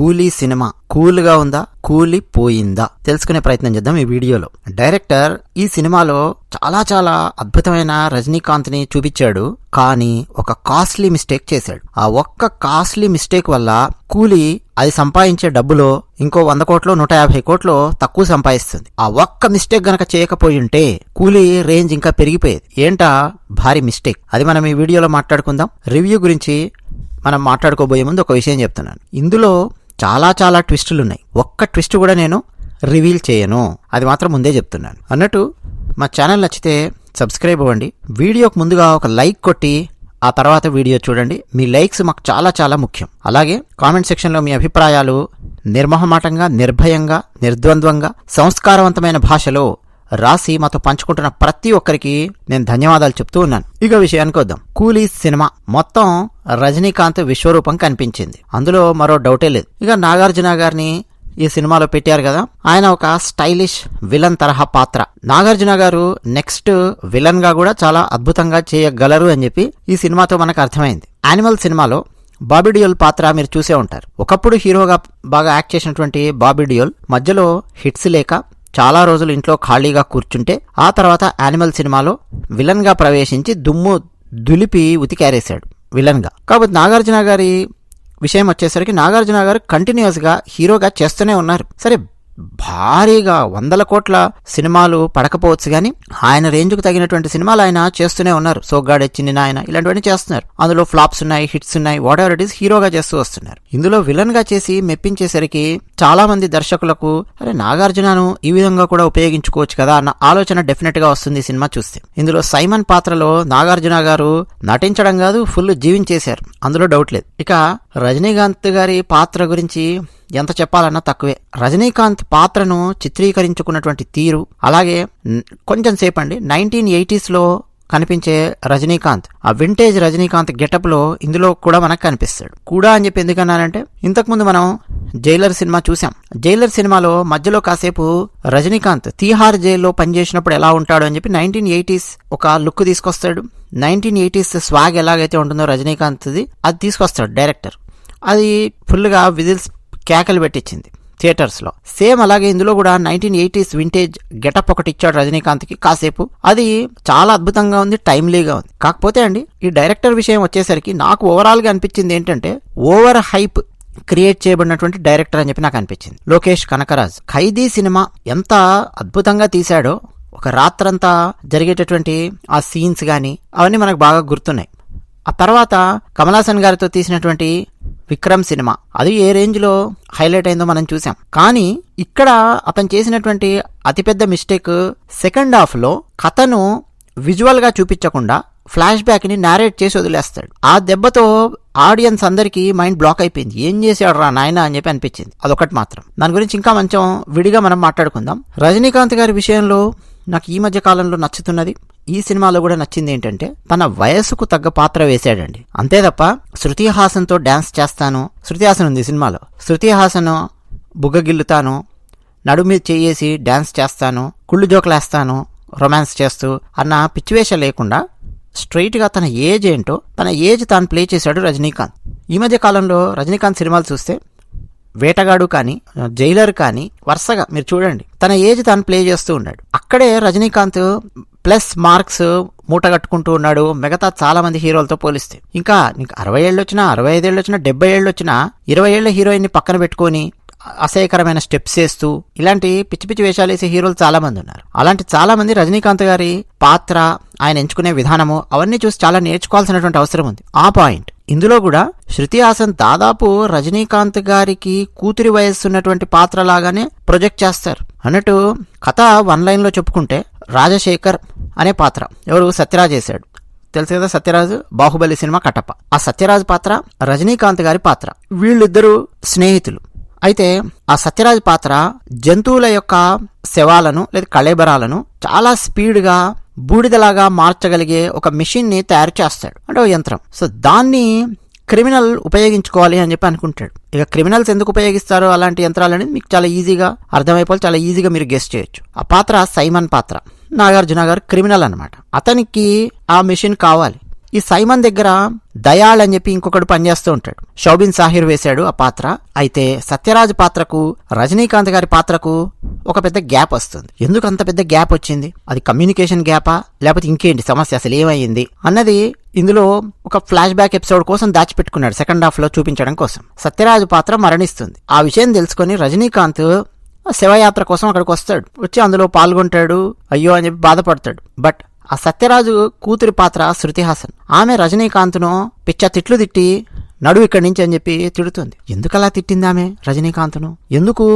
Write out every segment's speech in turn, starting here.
కూలీ సినిమా. కూల్గా ఉందా? కూలి పోయిందా? తెలుసుకునే ప్రయత్నం చేద్దాం ఈ వీడియోలో. డైరెక్టర్ ఈ సినిమాలో చాలా చాలా అద్భుతమైన రజనీకాంత్ని చూపించాడు. కానీ ఒక కాస్ట్లీ మిస్టేక్ చేశాడు. ఆ ఒక్క కాస్ట్లీ మిస్టేక్ వల్ల కూలి అది సంపాదించే డబ్బులో ఇంకో వంద కోట్లు నూట యాభై కోట్లు తక్కువ సంపాదిస్తుంది. ఆ ఒక్క మిస్టేక్ గనక చేయకపోయి ఉంటే కూలీ రేంజ్ ఇంకా పెరిగిపోయేది. ఏంటా? భారీ మిస్టేక్. అది మనం ఈ వీడియోలో మాట్లాడుకుందాం. రివ్యూ గురించి మనం మాట్లాడుకోబోయే ముందు ఒక విషయం చెప్తున్నాను. ఇందులో చాలా చాలా ట్విస్టులు ఉన్నాయి ఒక్క ట్విస్ట్ కూడా నేను రివీల్ చేయను. అది మాత్రం ముందే చెప్తున్నాను. అన్నట్టు మా ఛానల్ నచ్చితే సబ్స్క్రైబ్ అవ్వండి. వీడియోకు ముందుగా ఒక లైక్ కొట్టి ఆ తర్వాత వీడియో చూడండి. మీ లైక్స్ మాకు చాలా చాలా ముఖ్యం. అలాగే కామెంట్ సెక్షన్లో మీ అభిప్రాయాలు నిర్మహమాటంగా నిర్భయంగా నిర్ద్వంద్వంగా సంస్కారవంతమైన భాషలో రాసి మాతో పంచుకుంటున్న ప్రతి ఒక్కరికి నేను ధన్యవాదాలు చెప్తూ ఉన్నాను. ఇక విషయానికి వద్దాం. కూలీ సినిమా మొత్తం రజనీకాంత్ విశ్వరూపం కనిపించింది. అందులో మరో డౌటే లేదు. ఇక నాగార్జున గారిని ఈ సినిమాలో పెట్టారు కదా? ఆయన ఒక స్టైలిష్ విలన్ తరహా పాత్ర. నాగార్జున గారు నెక్స్ట్ విలన్గా కూడా చాలా అద్భుతంగా చేయగలరు అని చెప్పి ఈ సినిమాతో మనకు అర్థమైంది. యానిమల్ సినిమాలో బాబీ డియోల్ పాత్ర మీరు చూసే ఉంటారు. ఒకప్పుడు హీరోగా బాగా యాక్ట్ చేసినటువంటి బాబీ డియోల్ మధ్యలో హిట్స్ లేక చాలా రోజులు ఇంట్లో ఖాళీగా కూర్చుంటే ఆ తర్వాత యానిమల్ సినిమాలో విలన్గా ప్రవేశించి దుమ్ము దులిపి ఉతికారేశాడు విలన్గా కాబట్టి నాగార్జున గారి విషయం వచ్చేసరికి నాగార్జున గారు కంటిన్యూస్గా హీరోగా చేస్తూనే ఉన్నారు. సరే భారీగా వందల కోట్ల సినిమాలు పడకపోవచ్చు కానీ ఆయన రేంజ్కు తగినటువంటి సినిమాలు ఆయన చేస్తూనే ఉన్నారు. సోగ్గాడే చిన్న నాయన ఇలాంటివన్నీ చేస్తున్నారు. అందులో ఫ్లాప్స్ ఉన్నాయి హిట్స్ ఉన్నాయి వాట్ ఎవర్ ఇట్ ఈస్ హీరోగా చేస్తూ వస్తున్నారు. ఇందులో విలన్గా చేసి మెప్పించేసరికి చాలా మంది దర్శకులకు అరే నాగార్జునను ఈ విధంగా కూడా ఉపయోగించుకోవచ్చు కదా అన్న ఆలోచన డెఫినెట్గా వస్తుంది ఈ సినిమా చూస్తే. ఇందులో సైమన్ పాత్రలో నాగార్జున గారు నటించడం కాదు ఫుల్ జీవించేశారు. అందులో డౌట్ లేదు. ఇక రజనీకాంత్ గారి పాత్ర గురించి ఎంత చెప్పాలన్నా తక్కువే. రజనీకాంత్ పాత్రను చిత్రీకరించుకున్నటువంటి తీరు అలాగే కొంచెం సేపు అండి నైన్టీన్ ఎయిటీస్లో కనిపించే రజనీకాంత్. ఆ వింటేజ్ రజనీకాంత్ గెటప్లో ఇందులో కూడా మనకు కనిపిస్తాడు. కూడా అని చెప్పి ఎందుకన్నానంటే ఇంతకుముందు మనం జైలర్ సినిమా చూసాం జైలర్ సినిమాలో మధ్యలో కాసేపు రజనీకాంత్ తీహార్ జైల్లో పనిచేసినప్పుడు ఎలా ఉంటాడు అని చెప్పి నైన్టీన్ ఎయిటీస్ ఒక లుక్ తీసుకొస్తాడు. నైన్టీన్ ఎయిటీస్ స్వాగ్ ఎలాగైతే ఉంటుందో రజనీకాంత్ది అది తీసుకొస్తాడు డైరెక్టర్. అది ఫుల్గా విజిల్స్ కేకలు పెట్టించింది థియేటర్స్లో. సేమ్ అలాగే ఇందులో కూడా నైన్టీన్ ఎయిటీస్ వింటేజ్ గెటప్ ఒకటి ఇచ్చాడు రజనీకాంత్కి కాసేపు. అది చాలా అద్భుతంగా ఉంది టైమ్లీగా ఉంది. కాకపోతే అండి ఈ డైరెక్టర్ విషయం వచ్చేసరికి నాకు ఓవరాల్గా అనిపించింది ఏంటంటే ఓవర్ హైప్ క్రియేట్ చేయబడినటువంటి డైరెక్టర్ అని చెప్పి నాకు అనిపించింది. లోకేష్ కనకరాజ్. ఖైదీ సినిమా ఎంత అద్భుతంగా తీశాడో ఒక రాత్రంతా జరిగేటటువంటి ఆ సీన్స్ కానీ అవన్నీ మనకు బాగా గుర్తున్నాయి. ఆ తర్వాత కమలాసన్ గారితో తీసినటువంటి విక్రమ్ సినిమా. అది ఏ రేంజ్లో హైలైట్ అయిందో మనం చూసాం. కానీ ఇక్కడ అతను చేసినటువంటి అతిపెద్ద మిస్టేక్ సెకండ్ హాఫ్లో కథను విజువల్గా చూపించకుండా ఫ్లాష్ బ్యాక్ని నారేట్ చేసి వదిలేస్తాడు. ఆ దెబ్బతో ఆడియన్స్ అందరికీ మైండ్ బ్లాక్ అయిపోయింది. ఏం చేశాడు రా నాయన అని చెప్పి అనిపించింది. అదొకటి మాత్రం. దాని గురించి ఇంకా కొంచెం విడిగా మనం మాట్లాడుకుందాం. రజనీకాంత్ గారి విషయంలో నాకు ఈ మధ్య కాలంలో నచ్చుతున్నది ఈ సినిమాలో కూడా నచ్చింది ఏంటంటే తన వయసుకు తగ్గ పాత్ర వేశాడండి. అంతే తప్ప శృతి హాసన్తో డ్యాన్స్ చేస్తాను శృతి హాసన్ ఉంది సినిమాలో. శృతి హాసన్ బుగ్గగిల్లుతాను నడుము మీద చేయేసి డ్యాన్స్ చేస్తాను కుళ్ళు జోకులేస్తాను రొమాన్స్ చేస్తూ అన్న పిచ్చివేష లేకుండా స్ట్రైట్గా తన ఏజ్ ఏంటో తన ఏజ్ తాను ప్లే చేశాడు రజనీకాంత్. ఈ మధ్య కాలంలో రజనీకాంత్ సినిమాలు చూస్తే వేటగాడు కానీ జైలర్ కానీ వరుసగా మీరు చూడండి తన ఏజ్ తాను ప్లే చేస్తూ ఉన్నాడు. అక్కడే రజనీకాంత్ ప్లస్ మార్క్స్ మూట కట్టుకుంటూ ఉన్నాడు. మిగతా చాలా మంది హీరోలతో పోలిస్తే. ఇంకా నీకు అరవై ఏళ్ళు వచ్చినా అరవై ఐదేళ్ళు వచ్చినా డెబ్బై ఏళ్ళు వచ్చినా ఇరవై ఏళ్ళ హీరోయిన్ని పక్కన పెట్టుకొని అసహ్యకరమైన స్టెప్స్ వేస్తూ ఇలాంటి పిచ్చి పిచ్చి వేషాలు వేసే హీరోలు చాలా మంది ఉన్నారు. అలాంటి చాలా మంది రజనీకాంత్ గారి పాత్ర ఆయన ఎంచుకునే విధానము అవన్నీ చూసి చాలా నేర్చుకోవాల్సినటువంటి అవసరం ఉంది. ఆ పాయింట్. ఇందులో కూడా శృతి హాసన్ దాదాపు రజనీకాంత్ గారికి కూతురి వయస్సు ఉన్నటువంటి పాత్ర లాగానే ప్రొజెక్ట్ చేస్తారు. అన్నట్టు కథ వన్ లైన్లో చెప్పుకుంటే రాజశేఖర్ అనే పాత్ర. ఎవరు? సత్యరాజ్ చేశాడు తెలుసు కదా సత్యరాజు? బాహుబలి సినిమా కటప ఆ సత్యరాజ్ పాత్ర రజనీకాంత్ గారి పాత్ర. వీళ్ళిద్దరూ స్నేహితులు. అయితే ఆ సత్యరాజ్ పాత్ర జంతువుల యొక్క శవాలను లేదా కళేబరాలను చాలా స్పీడ్గా బూడిదలాగా మార్చగలిగే ఒక మిషన్ని తయారు చేస్తాడు. అంటే ఒక యంత్రం. సో దాన్ని క్రిమినల్ ఉపయోగించుకోవాలి అని చెప్పి అనుకుంటాడు. ఇక క్రిమినల్స్ ఎందుకు ఉపయోగిస్తారు అలాంటి యంత్రాలు అనేది మీకు చాలా ఈజీగా అర్థమైపోవాలి చాలా ఈజీగా మీరు గెస్ట్ చేయొచ్చు. ఆ పాత్ర సైమన్ పాత్ర. నాగార్జున గారు క్రిమినల్ అన్నమాట. అతనికి ఆ మిషన్ కావాలి. ఈ సైమన్ దగ్గర దయాళ్ అని చెప్పి ఇంకొకడు పనిచేస్తూ ఉంటాడు. షౌబిన్ సాహిర్ వేశాడు ఆ పాత్ర. అయితే సత్యరాజ్ పాత్రకు రజనీకాంత్ గారి పాత్రకు ఒక పెద్ద గ్యాప్ వస్తుంది. ఎందుకు అంత పెద్ద గ్యాప్ వచ్చింది? అది కమ్యూనికేషన్ గ్యాపా? లేకపోతే ఇంకేంటి? సమస్య అసలు ఏమైంది? అన్నది ఇందులో ఒక ఫ్లాష్ బ్యాక్ ఎపిసోడ్ కోసం దాచిపెట్టుకున్నాడు సెకండ్ హాఫ్లో చూపించడం కోసం. సత్యరాజు పాత్ర మరణిస్తుంది. ఆ విషయం తెలుసుకొని రజనీకాంత్ శివయాత్ర కోసం అక్కడికి వస్తాడు. వచ్చి అందులో పాల్గొంటాడు. అయ్యో అని చెప్పి బాధపడతాడు. బట్ ఆ సత్యరాజు కూతురి పాత్ర శృతి హాసన్ ఆమె రజనీకాంత్ను పిచ్చ తిట్లు తిట్టి నడు ఇక్కడి నుంచి అని చెప్పి తిడుతుంది. ఎందుకు అలా తిట్టింది ఆమె రజనీకాంత్ను? ఎందుకు?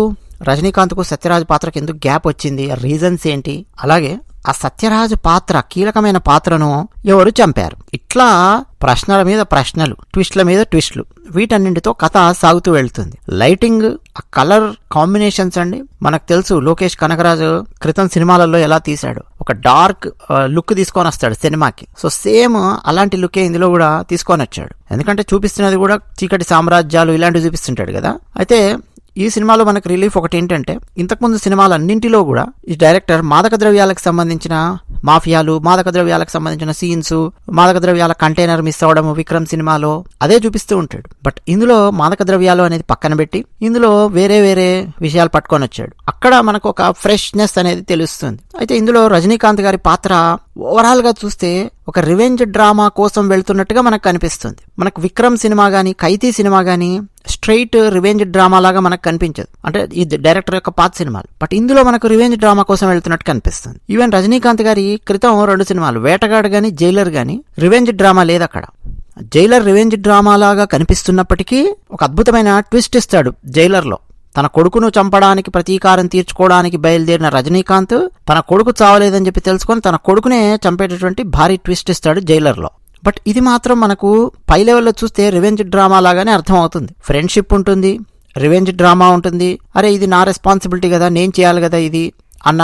రజనీకాంత్కు సత్యరాజు పాత్రకు ఎందుకు గ్యాప్ వచ్చింది? రీజన్స్ ఏంటి? అలాగే ఆ సత్యరాజు పాత్ర కీలకమైన పాత్రను ఎవరు చంపారు? ఇట్లా ప్రశ్నల మీద ప్రశ్నలు ట్విస్ట్ల మీద ట్విస్ట్లు. వీటన్నింటితో కథ సాగుతూ వెళ్తుంది. లైటింగ్ ఆ కలర్ కాంబినేషన్స్ అండి. మనకు తెలుసు లోకేష్ కనకరాజు క్రితం సినిమాలలో ఎలా తీశాడు. ఒక డార్క్ లుక్ తీసుకొని వస్తాడు సినిమాకి. సో సేమ్ అలాంటి లుకే ఇందులో కూడా తీసుకొని వచ్చాడు. ఎందుకంటే చూపిస్తున్నది కూడా చీకటి సామ్రాజ్యాలు ఇలాంటివి చూపిస్తుంటాడు కదా. అయితే ఈ సినిమాలో మనకు రిలీఫ్ ఒకటి ఏంటంటే ఇంతకుముందు సినిమాలన్నింటిలో కూడా ఈ డైరెక్టర్ మాదక ద్రవ్యాలకు సంబంధించిన మాఫియాలు మాదక ద్రవ్యాలకు సంబంధించిన సీన్స్ మాదక ద్రవ్యాల కంటైనర్ మిస్ అవడము విక్రమ్ సినిమాలో అదే చూపిస్తూ ఉంటాడు. బట్ ఇందులో మాదక ద్రవ్యాలు అనేది పక్కన పెట్టి ఇందులో వేరే వేరే విషయాలు పట్టుకొని వచ్చాడు. అక్కడ మనకు ఒక ఫ్రెష్నెస్ అనేది తెలుస్తుంది. అయితే ఇందులో రజనీకాంత్ గారి పాత్ర ఓవరాల్గా చూస్తే ఒక రివెంజ్ డ్రామా కోసం వెళ్తున్నట్టుగా మనకు కనిపిస్తుంది. మనకు విక్రమ్ సినిమా గానీ ఖైతీ సినిమా గానీ స్ట్రైట్ రివెంజ్ డ్రామా లాగా మనకు కనిపించదు. అంటే ఈ డైరెక్టర్ యొక్క పాత సినిమాలు. బట్ ఇందులో మనకు రివెంజ్ డ్రామా కోసం వెళ్తున్నట్టు కనిపిస్తుంది. ఈవెన్ రజనీకాంత్ గారి క్రితం రెండు సినిమాలు వేటగాడు కానీ జైలర్ కానీ రివెంజ్ డ్రామా లేదు అక్కడ. జైలర్ రివెంజ్ డ్రామా లాగా కనిపిస్తున్నప్పటికీ ఒక అద్భుతమైన ట్విస్ట్ ఇస్తాడు జైలర్లో. తన కొడుకును చంపడానికి ప్రతీకారం తీర్చుకోవడానికి బయలుదేరిన రజనీకాంత్ తన కొడుకు చావలేదని చెప్పి తెలుసుకొని తన కొడుకునే చంపేటటువంటి భారీ ట్విస్ట్ ఇస్తాడు జైలర్లో. బట్ ఇది మాత్రం మనకు పై లెవెల్లో చూస్తే రివెంజ్ డ్రామా లాగానే అర్థం అవుతుంది ఫ్రెండ్షిప్ ఉంటుంది రివెంజ్ డ్రామా ఉంటుంది. అరే ఇది నా రెస్పాన్సిబిలిటీ కదా నేను చేయాలి కదా ఇది అన్న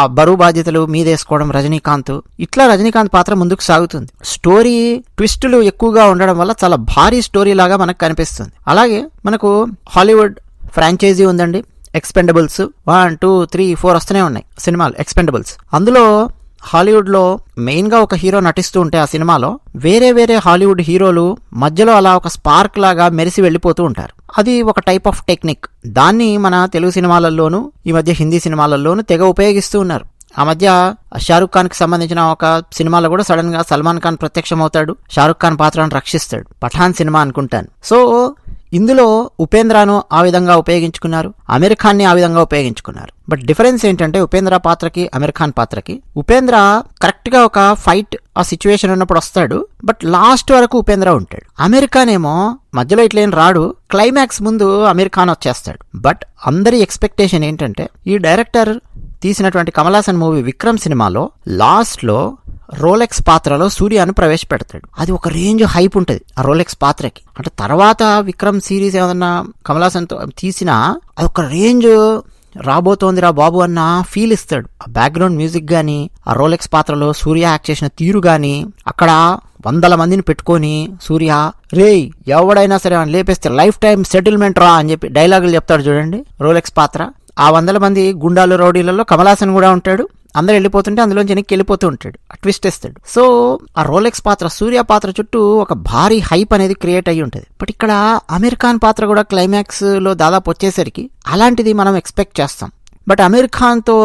ఆ బరువు బాధ్యతలు మీదేసుకోవడం రజనీకాంత్. ఇట్లా రజనీకాంత్ పాత్ర ముందుకు సాగుతుంది. స్టోరీ ట్విస్టులు ఎక్కువగా ఉండడం వల్ల చాలా భారీ స్టోరీ లాగా మనకు కనిపిస్తుంది. అలాగే మనకు హాలీవుడ్ ఫ్రాంచైజీ ఉందండి Expendables one two three four వస్తూనే ఉన్నాయి సినిమాలు ఎక్స్పెండబుల్స్ అందులో హాలీవుడ్లో మెయిన్గా ఒక హీరో నటిస్తూ ఉంటే ఆ సినిమాలో వేరే వేరే హాలీవుడ్ హీరోలు మధ్యలో అలా ఒక స్పార్క్ లాగా మెరిసి వెళ్ళిపోతూ ఉంటారు. అది ఒక టైప్ ఆఫ్ టెక్నిక్ దాన్ని మన తెలుగు సినిమాలలోనూ ఈ మధ్య హిందీ సినిమాలలోనూ తెగ ఉపయోగిస్తూ ఉన్నారు. ఆ మధ్య షారుఖ్ ఖాన్కి సంబంధించిన ఒక సినిమాలో కూడా సడన్గా సల్మాన్ ఖాన్ ప్రత్యక్షమవుతాడు. షారుఖ్ ఖాన్ పాత్రను రక్షిస్తాడు. పఠాన్ సినిమా అనుకుంటాను. సో ఇందులో ఉపేంద్రను ఆ విధంగా ఉపయోగించుకున్నారు అమీర్ ఖాన్ని ఆ విధంగా ఉపయోగించుకున్నారు. బట్ డిఫరెన్స్ ఏంటంటే ఉపేంద్ర పాత్రకి అమీర్ ఖాన్ పాత్రకి. ఉపేంద్ర కరెక్ట్గా ఒక ఫైట్ ఆ సిచ్యువేషన్ ఉన్నప్పుడు వస్తాడు బట్ లాస్ట్ వరకు ఉపేంద్ర ఉంటాడు. అమీర్ ఖాన్ ఏమో మధ్యలో ఇట్లేం రాడు క్లైమాక్స్ ముందు అమీర్ ఖాన్ వచ్చేస్తాడు. బట్ అందరి ఎక్స్పెక్టేషన్ ఏంటంటే ఈ డైరెక్టర్ తీసినటువంటి కమలాసన్ మూవీ విక్రమ్ సినిమాలో లాస్ట్లో రోలెక్స్ పాత్రలో సూర్యాను ప్రవేశపెడతాడు. అది ఒక రేంజ్ హైప్ ఉంటుంది ఆ రోలెక్స్ పాత్రకి. అంటే తర్వాత విక్రమ్ సిరీస్ ఏమన్నా కమలాసన్తో తీసినా అది ఒక రేంజ్ రాబోతోందిరా బాబు అన్న ఫీల్ ఇస్తాడు. ఆ బ్యాక్గ్రౌండ్ మ్యూజిక్ కానీ ఆ రోలెక్స్ పాత్రలో సూర్య యాక్ట్ చేసిన తీరు కానీ అక్కడ వందల మందిని పెట్టుకొని సూర్య రేయ్ ఎవడైనా సరే లేపేస్తే లైఫ్ టైం సెటిల్మెంట్ రా అని చెప్పి డైలాగులు చెప్తాడు చూడండి రోలెక్స్ పాత్ర. ఆ వందల మంది గుండాలు రౌడీలలో కమలాసన్ కూడా ఉంటాడు. అందరు వెళ్ళిపోతుంటే అందులోంచి వెనక్కి వెళ్ళిపోతూ ఉంటాడు. ట్విస్ట్ ఇస్తాడు సో ఆ రోలెక్స్ పాత్ర సూర్య పాత్ర చుట్టూ ఒక భారీ హైప్ అనేది క్రియేట్ అయ్యి ఉంటుంది. బట్ ఇక్కడ అమీర్ ఖాన్ పాత్ర కూడా క్లైమాక్స్లో దాదాపు వచ్చేసరికి అలాంటిది మనం ఎక్స్పెక్ట్ చేస్తాం. బట్ అమీర్ ఖాన్తో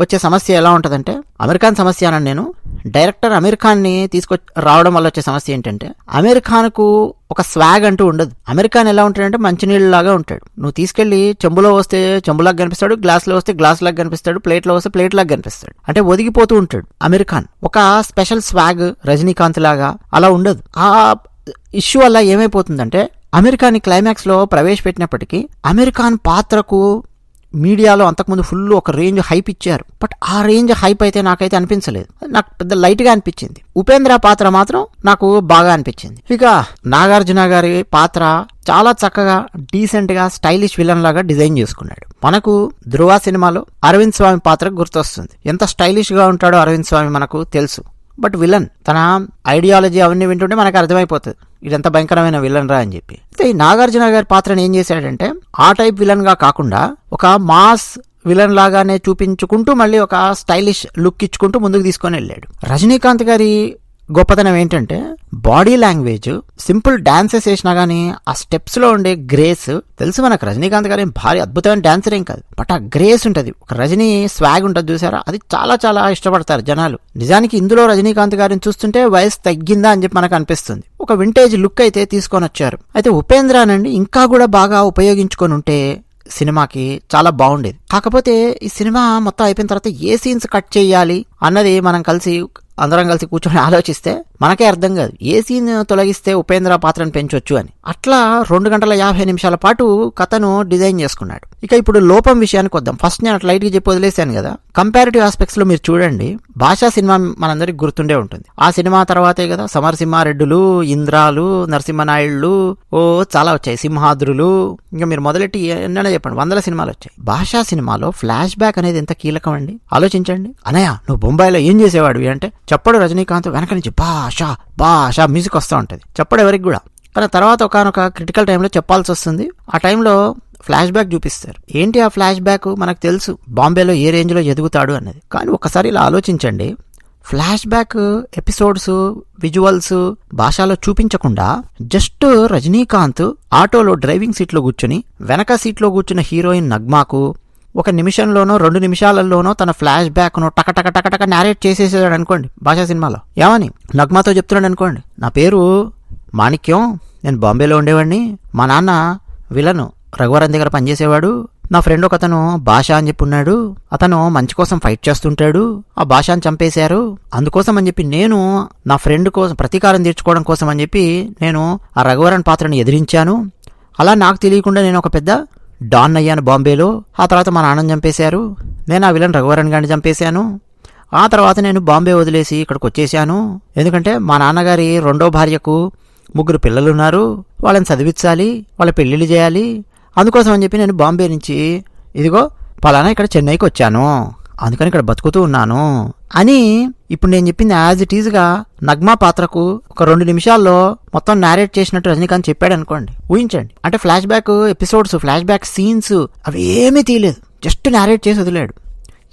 వచ్చే సమస్య ఎలా ఉంటుందంటే అమీర్ ఖాన్ సమస్య అని నేను. డైరెక్టర్ అమీర్ ఖాన్ని తీసుకొ రావడం వల్ల వచ్చే సమస్య ఏంటంటే అమీర్ ఖాన్కు ఒక స్వాగ్ అంటూ ఉండదు. అమీర్ ఖాన్ ఎలా ఉంటాడంటే మంచినీళ్ళలాగా ఉంటాడు. నువ్వు తీసుకెళ్ళి చెంబులో వస్తే చెంబులాగా కనిపిస్తాడు గ్లాస్లో వస్తే గ్లాస్ లాగా కనిపిస్తాడు ప్లేట్లో వస్తే ప్లేట్ లాగా కనిపిస్తాడు. అంటే ఒదిగిపోతూ ఉంటాడు అమీర్ ఖాన్. ఒక స్పెషల్ స్వాగ్ రజనీకాంత్ లాగా అలా ఉండదు. ఆ ఇష్యూ వల్ల ఏమైపోతుందంటే అమెరికాని క్లైమాక్స్లో ప్రవేశపెట్టినప్పటికీ అమెరికాన్ పాత్రకు మీడియాలో అంతకుముందు ఫుల్ ఒక రేంజ్ హైప్ ఇచ్చారు. బట్ ఆ రేంజ్ హైప్ అయితే నాకైతే అనిపించలేదు. నాకు పెద్ద లైట్గా అనిపించింది. ఉపేంద్ర పాత్ర మాత్రం నాకు బాగా అనిపించింది. ఇక నాగార్జున గారి పాత్ర చాలా చక్కగా డీసెంట్గా స్టైలిష్ విలన్ లాగా డిజైన్ చేసుకున్నాడు. మనకు ధృవ సినిమాలో అరవింద్ స్వామి పాత్ర గుర్తొస్తుంది. ఎంత స్టైలిష్గా ఉంటాడో అరవింద్ స్వామి మనకు తెలుసు. బట్ విలన్ తన ఐడియాలజీ అవన్నీ వింటుంటే మనకు అర్థమైపోతుంది. ఇదంతా భయంకరమైన విలన్ రా అని చెప్పి. అయితే ఈ నాగార్జున గారి పాత్రను ఏం చేశాడంటే ఆ టైప్ విలన్గా కాకుండా ఒక మాస్ విలన్ లాగానే చూపించుకుంటూ మళ్ళీ ఒక స్టైలిష్ లుక్ ఇచ్చుకుంటూ ముందుకు తీసుకొని వెళ్ళాడు. రజనీకాంత్ గారి గొప్పతనం ఏంటంటే బాడీ లాంగ్వేజ్ సింపుల్ డాన్సెస్ వేసినా కానీ ఆ స్టెప్స్లో ఉండే గ్రేస్ తెలుసు మనకు రజనీకాంత్ గారు భారీ అద్భుతమైన డాన్సర్ ఏం కాదు. బట్ ఆ గ్రేస్ ఉంటుంది. ఒక రజనీ స్వాగ్ ఉంటుంది చూసారా? అది చాలా చాలా ఇష్టపడతారు జనాలు. నిజానికి ఇందులో రజనీకాంత్ గారిని చూస్తుంటే వయసు తగ్గిందా అని చెప్పి మనకు అనిపిస్తుంది. ఒక వింటేజ్ లుక్ అయితే తీసుకొని వచ్చారు. అయితే ఉపేంద్రానండి ఇంకా కూడా బాగా ఉపయోగించుకొని ఉంటే సినిమాకి చాలా బాగుండేది. కాకపోతే ఈ సినిమా మొత్తం అయిపోయిన తర్వాత ఏ సీన్స్ కట్ చేయాలి అన్నది మనం కలిసి అందరం కలిసి కూర్చొని ఆలోచిస్తే మనకే అర్థం కాదు. ఏ సీన్ తొలగిస్తే ఉపేంద్ర పాత్రను పెంచొచ్చు అని. అట్లా రెండు గంటల యాభై నిమిషాల పాటు కథను డిజైన్ చేసుకున్నాడు. ఇక ఇప్పుడు లోపం విషయానికి వద్దాం. ఫస్ట్ నేను అట్లా లైట్గా చెప్పి వదిలేశాను కదా. కంపారిటివ్ ఆస్పెక్ట్స్లో మీరు చూడండి. భాషా సినిమా మనందరికి గుర్తుండే ఉంటుంది. ఆ సినిమా తర్వాతే కదా సమరసింహారెడ్డులు ఇంద్రాలు నరసింహనాయుళ్ళు ఓ చాలా వచ్చాయి. సింహాద్రులు. ఇంకా మీరు మొదలెట్టి ఎన్నైనా చెప్పండి. వందల సినిమాలు వచ్చాయి. భాషా సినిమాలో ఫ్లాష్ బ్యాక్ అనేది ఎంత కీలకం అండి? ఆలోచించండి. అనయ్య నువ్వు బొంబాయిలో ఏం చేసేవాడివి అంటే చెప్పడు రజనీకాంత్ వెనక నుంచి బాషా బాషా మ్యూజిక్ వస్తూ ఉంటుంది. చెప్పడు ఎవరికి కూడా. కానీ తర్వాత ఒకనొక క్రిటికల్ టైంలో చెప్పాల్సి వస్తుంది. ఆ టైంలో ఫ్లాష్ బ్యాక్ చూపిస్తారు. ఏంటి ఆ ఫ్లాష్ బ్యాక్ మనకు తెలుసు. బాంబేలో ఏ రేంజ్లో ఎదుగుతాడు అన్నది. కానీ ఒకసారి ఇలా ఆలోచించండి. ఫ్లాష్ బ్యాక్ ఎపిసోడ్స్ విజువల్స్ భాషలో చూపించకుండా జస్ట్ రజనీకాంత్ ఆటోలో డ్రైవింగ్ సీట్లో కూర్చుని వెనక సీట్లో కూర్చున్న హీరోయిన్ నగ్మాకు ఒక నిమిషంలోనో రెండు నిమిషాలలోనో తన ఫ్లాష్ బ్యాక్ను టకటక టక టక నేరేట్ చేసేసాడు అనుకోండి భాషా సినిమాలో. ఏమని? నగ్మాతో చెప్తున్నాడు అనుకోండి. నా పేరు మాణిక్యం నేను బాంబేలో ఉండేవాడిని. మా నాన్న విలను రఘువరన్ దగ్గర పనిచేసేవాడు. నా ఫ్రెండ్ ఒక అతను భాష అని చెప్పి ఉన్నాడు. అతను మంచి కోసం ఫైట్ చేస్తుంటాడు. ఆ భాషని చంపేశారు. అందుకోసం అని చెప్పి నేను నా ఫ్రెండ్ కోసం ప్రతీకారం తీర్చుకోవడం కోసం అని చెప్పి నేను ఆ రఘువరన్ పాత్రను ఎదిరించాను. అలా నాకు తెలియకుండా నేను ఒక పెద్ద డాన్ అయ్యాను బాంబేలో ఆ తర్వాత మా నాన్నని చంపేశారు. నేను ఆ విలన్ రఘువరన్ గారిని చంపేశాను. ఆ తర్వాత నేను బాంబే వదిలేసి ఇక్కడికి వచ్చేసాను ఎందుకంటే మా నాన్నగారి రెండో భార్యకు ముగ్గురు పిల్లలున్నారు. వాళ్ళని చదివించాలి వాళ్ళ పెళ్ళిళ్ళు చేయాలి. అందుకోసం అని చెప్పి నేను బాంబే నుంచి ఇదిగో పలానా ఇక్కడ చెన్నైకి వచ్చాను. అందుకని ఇక్కడ బతుకుతూ ఉన్నాను అని ఇప్పుడు నేను చెప్పింది యాజ్ ఇట్ ఈజ్గా నగ్మా పాత్రకు ఒక రెండు నిమిషాల్లో మొత్తం నేరేట్ చేసినట్టు రజనీకాంత్ చెప్పాడు అనుకోండి. ఊహించండి. అంటే flashback episodes flashback scenes అవి ఏమీ తీయలేదు. జస్ట్ నేరేట్ చేసి వదిలాడు.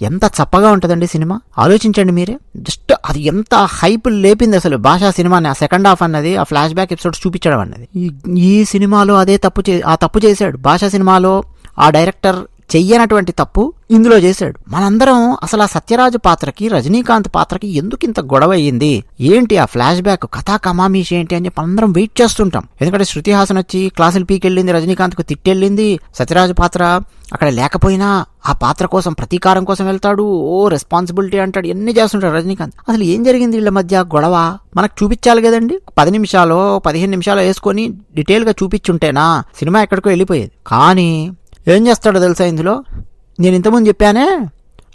ఎంత చప్పగా ఉంటుందండి సినిమా? ఆలోచించండి మీరే. జస్ట్ అది ఎంత హైప్ లేపింది అసలు భాషా సినిమాని ఆ సెకండ్ హాఫ్ అన్నది ఆ ఫ్లాష్ బ్యాక్ ఎపిసోడ్స్ చూపించడం అన్నది. ఈ- ఈ సినిమాలో అదే తప్పు చే ఆ తప్పు చేశాడు. భాషా సినిమాలో ఆ డైరెక్టర్ చెయ్యనటువంటి తప్పు ఇందులో చేశాడు. మనందరం అసలు ఆ సత్యరాజు పాత్రకి రజనీకాంత్ పాత్రకి ఎందుకు ఇంత గొడవ అయ్యింది ఏంటి ఆ ఫ్లాష్ బ్యాక్? కథా కమామీష్ ఏంటి అని చెప్పి అందరం వెయిట్ చేస్తుంటాం. ఎందుకంటే శృతి హాసన్ వచ్చి క్లాసులు పీకెళ్ళింది రజనీకాంత్కు తిట్టెళ్ళింది. సత్యరాజు పాత్ర అక్కడ లేకపోయినా ఆ పాత్ర కోసం ప్రతీకారం కోసం వెళ్తాడు. ఓ రెస్పాన్సిబిలిటీ అంటాడు. ఎన్ని చేస్తుంటాడు రజనీకాంత్. అసలు ఏం జరిగింది వీళ్ళ మధ్య గొడవ? మనకు చూపించాలి కదండి. పది నిమిషాలు పదిహేను నిమిషాలు వేసుకొని డీటెయిల్గా చూపించుంటేనా సినిమా ఎక్కడికో వెళ్ళిపోయేది. కానీ ఏం చేస్తాడో తెలుసా ఇందులో? నేను ఇంతకుముందు చెప్పానే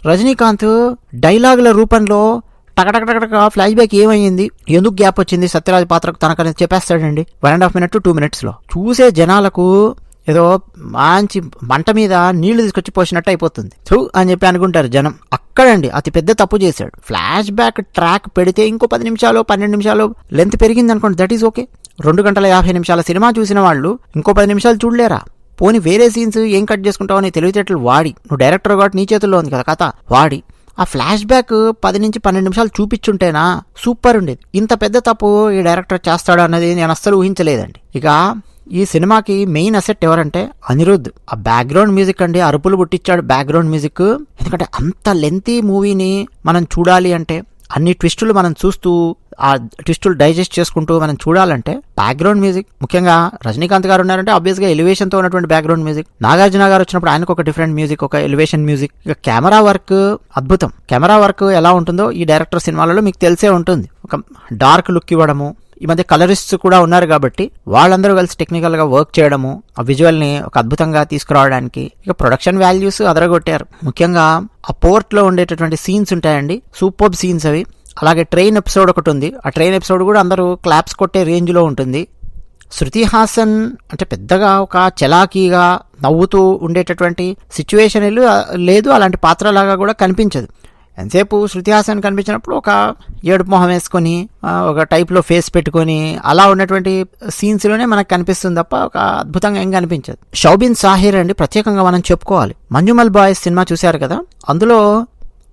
రజనీకాంత్ డైలాగుల రూపంలో టకటకటక ఫ్లాష్ బ్యాక్ ఏమైంది? ఎందుకు గ్యాప్ వచ్చింది? సత్యరాజ్ పాత్రకు తనకని చెప్పేస్తాడండి. One and half minute two మినిట్స్లో చూసే జనాలకు ఏదో మంచి మంట మీద నీళ్ళు తీసుకొచ్చి పోసినట్టు అయిపోతుంది. చూ అని చెప్పి అనుకుంటారు జనం. అక్కడండి అతి పెద్ద తప్పు చేశాడు. ఫ్లాష్ బ్యాక్ ట్రాక్ పెడితే ఇంకో పది నిమిషాలు పన్నెండు నిమిషాలు లెంత్ పెరిగింది అనుకోండి దట్ ఈస్ ఓకే రెండు గంటల యాభై నిమిషాల సినిమా చూసిన వాళ్ళు ఇంకో పది నిమిషాలు చూడలేరా? పోనీ వేరే సీన్స్ ఏం కట్ చేసుకుంటావు అని తెలివితేటలు వాడి. నువ్వు డైరెక్టర్ కాబట్టి నీ చేతుల్లో ఉంది కదా కథ. వాడి. ఆ ఫ్లాష్ బ్యాక్ పది నుంచి పన్నెండు నిమిషాలు చూపించుంటేనా? సూపర్ ఉండేది. ఇంత పెద్ద తప్పు ఈ డైరెక్టర్ చేస్తాడు అన్నది నేను అస్సలు ఊహించలేదండి. ఇక ఈ సినిమాకి మెయిన్ అసెట్ ఎవరంటే అనిరుద్ధ్. ఆ బ్యాక్గ్రౌండ్ మ్యూజిక్ అండి అరుపులు పుట్టించాడు బ్యాక్గ్రౌండ్ మ్యూజిక్ ఎందుకంటే అంత లెంతీ మూవీని మనం చూడాలి అంటే అన్ని ట్విస్టులు మనం చూస్తూ ఆ ట్విస్టులు డైజెస్ట్ చేసుకుంటూ మనం చూడాలంటే బ్యాక్గ్రౌండ్ మ్యూజిక్ ముఖ్యంగా రజనీకాంత్ గారు ఉన్నారంటే ఆబ్వియస్గా ఎలివేషన్తో ఉన్నటువంటి బ్యాక్గ్రౌండ్ మ్యూజిక్. నాగార్జున గారు వచ్చినప్పుడు ఆయనకు ఒక డిఫరెంట్ మ్యూజిక్ ఒక ఎలివేషన్ మ్యూజిక్. ఇక కెమెరా వర్క్ అద్భుతం. కెమెరా వర్క్ ఎలా ఉంటుందో ఈ డైరెక్టర్ సినిమాలలో మీకు తెలిసే ఉంటుంది. ఒక డార్క్ లుక్ ఇవ్వడము ఈ మధ్య కలరిస్ట్స్ కూడా ఉన్నారు కాబట్టి వాళ్ళందరూ కలిసి టెక్నికల్గా వర్క్ చేయడము ఆ విజువల్ని ఒక అద్భుతంగా తీసుకురావడానికి ఇక ప్రొడక్షన్ వాల్యూస్ అదరగొట్టారు. ముఖ్యంగా ఆ పోర్ట్లో ఉండేటటువంటి సీన్స్ ఉంటాయండి సూపర్ సీన్స్ అవి. అలాగే ట్రైన్ ఎపిసోడ్ ఒకటి ఉంది. ఆ ట్రైన్ ఎపిసోడ్ కూడా అందరూ క్లాప్స్ కొట్టే రేంజ్లో ఉంటుంది. శృతి హాసన్ అంటే పెద్దగా ఒక చలాకీగా నవ్వుతూ ఉండేటటువంటి సిచ్యువేషన్ లేదు. అలాంటి పాత్రలాగా కూడా కనిపించదు. ఎంతసేపు శృతి హాసన్ కనిపించినప్పుడు ఒక ఏడుపు మొహం వేసుకొని ఒక టైప్లో ఫేస్ పెట్టుకొని అలా ఉన్నటువంటి సీన్స్లోనే మనకు కనిపిస్తుంది తప్ప ఒక అద్భుతంగా ఏం కనిపించదు. షౌబిన్ సాహిర్ అండి ప్రత్యేకంగా మనం చెప్పుకోవాలి. మంజుమల్ బాయ్స్ సినిమా చూశారు కదా? అందులో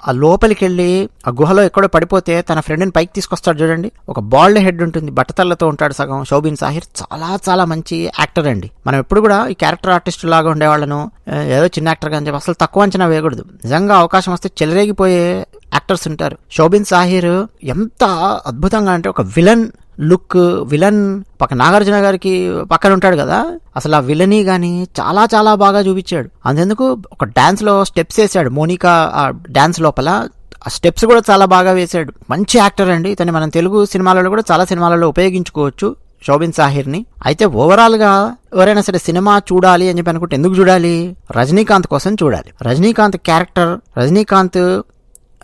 ఆ లోపలికి వెళ్ళి ఆ గుహలో ఎక్కడో పడిపోతే తన ఫ్రెండ్ని పైకి తీసుకొస్తాడు చూడండి. ఒక బాల్డ్ హెడ్ ఉంటుంది. బట్టతల్లతో ఉంటాడు సగం. షోబిన్ సాహిర్ చాలా చాలా మంచి యాక్టర్ అండి. మనం ఎప్పుడు కూడా ఈ క్యారెక్టర్ ఆర్టిస్ట్ లాగా ఉండేవాళ్ళను ఏదో చిన్న యాక్టర్ అని చెప్పి అసలు తక్కువ అంచనా వేయకూడదు. నిజంగా అవకాశం వస్తే చెలరేగిపోయే యాక్టర్స్ ఉంటారు. షోబిన్ సాహిర్ ఎంత అద్భుతంగా అంటే ఒక విలన్ లుక్ విలన్ పక్క నాగార్జున గారికి పక్కన ఉంటాడు కదా. అసలు ఆ విలని కానీ చాలా చాలా బాగా చూపించాడు. అందుకు ఒక డ్యాన్స్లో స్టెప్స్ వేసాడు మోనికా ఆ డ్యాన్స్ లోపల ఆ స్టెప్స్ కూడా చాలా బాగా వేశాడు. మంచి యాక్టర్ అండి. ఇతని మనం తెలుగు సినిమాలలో కూడా చాలా సినిమాలలో ఉపయోగించుకోవచ్చు షోబిన్ సాహిర్ని. అయితే ఓవరాల్గా ఎవరైనా సరే సినిమా చూడాలి అని చెప్పి అనుకుంటే ఎందుకు చూడాలి? రజనీకాంత్ కోసం చూడాలి. రజనీకాంత్ క్యారెక్టర్ రజనీకాంత్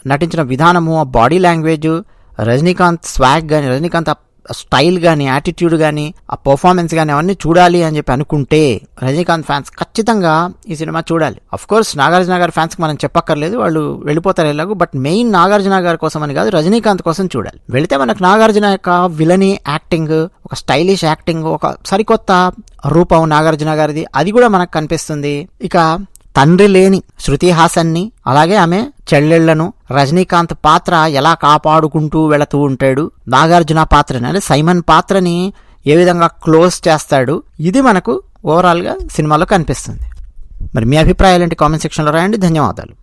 నటించిన విధానము ఆ బాడీ లాంగ్వేజ్ రజనీకాంత్ స్వాగ్ కానీ రజనీకాంత్ ఆ స్టైల్ కానీ యాటిట్యూడ్ కానీ ఆ పర్ఫార్మెన్స్ కానీ అవన్నీ చూడాలి అని చెప్పి అనుకుంటే రజనీకాంత్ ఫ్యాన్స్ ఖచ్చితంగా ఈ సినిమా చూడాలి. అఫ్ కోర్స్ నాగార్జున గారి ఫ్యాన్స్కి మనం చెప్పక్కర్లేదు. వాళ్ళు వెళ్ళిపోతారు ఎలాగో బట్ మెయిన్ నాగార్జున గారి కోసం అని కాదు రజనీకాంత్ కోసం చూడాలి. వెళితే మనకు నాగార్జున యొక్క విలని యాక్టింగ్ ఒక స్టైలిష్ యాక్టింగ్ ఒక సరికొత్త రూపం నాగార్జున గారిది. అది కూడా మనకు కనిపిస్తుంది. ఇక తండ్రి లేని శృతి హాసన్ని అలాగే ఆమె చెల్లెళ్ళను రజనీకాంత్ పాత్ర ఎలా కాపాడుకుంటూ వెళుతూ ఉంటాడు నాగార్జున పాత్రని అంటే సైమన్ పాత్రని ఏ విధంగా క్లోజ్ చేస్తాడు ఇది మనకు ఓవరాల్గా సినిమాలో కనిపిస్తుంది. మరి మీ అభిప్రాయాలు ఏంటి కామెంట్ సెక్షన్లో రాయండి. ధన్యవాదాలు.